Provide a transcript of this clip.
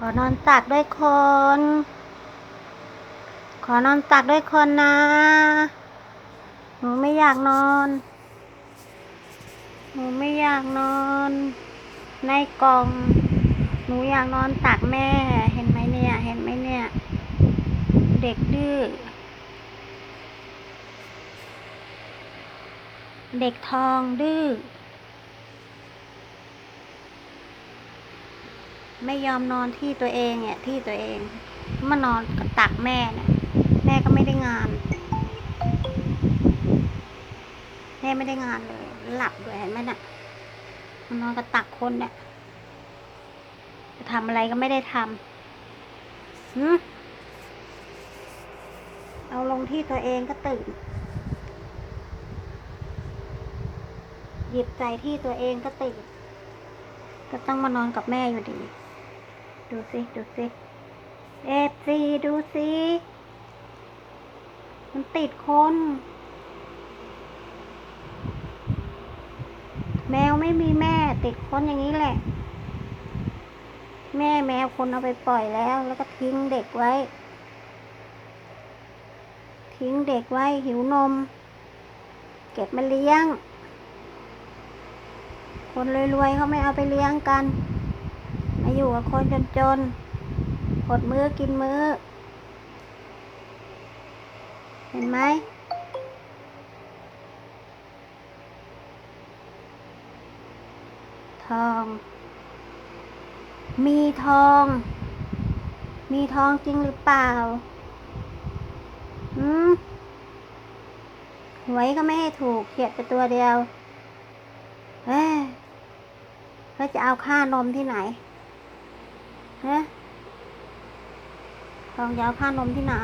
ขอนอนตักด้วยคน ขอนอนตักด้วยคนนะ หนูไม่อยากนอน หนูไม่อยากนอน ในกล่อง หนูอยากนอนตักแม่ เห็นไหมเนี่ย เห็นไหมเนี่ย เด็กดื้อ เด็กทองดื้อ ไม่ยอมนอนที่ตัวเองเนี่ยที่ตัวเองมานอนกับตักแม่เนี่ยแม่ก็ไม่ได้งาน แม่ไม่ได้งานเลย หลับด้วยเห็นไหมน่ะมานอนกับตักคนเนี่ยจะทำอะไรก็ไม่ได้ทำเอาลงที่ตัวเองก็ตื่น หยิบใจที่ตัวเองก็ตื่นก็ต้องมานอนกับแม่อยู่ดี ดูสิ ดูสิเอฟซีดูสิ มันติดคน แมวไม่มีแม่ติดคนอย่างนี้แหละ แม่แมวคนเอาไปปล่อยแล้ว แล้วก็ทิ้งเด็กไว้ ทิ้งเด็กไว้หิวนม เก็บมาเลี้ยง คนรวยๆเขาไม่เอาไปเลี้ยงกัน มาอยู่กับคนจนๆหดมือ้อกินมือ้อ เห็นไหม ทอง มีทอง มีทองจริงหรือเปล่า อืมหวยก็ไม่ให้ถูกเขียดไปตัวเดียว เอ้ยแล้วจะเอาค่านมที่ไหน ฮะลองจะเอาค่านมที่ไหน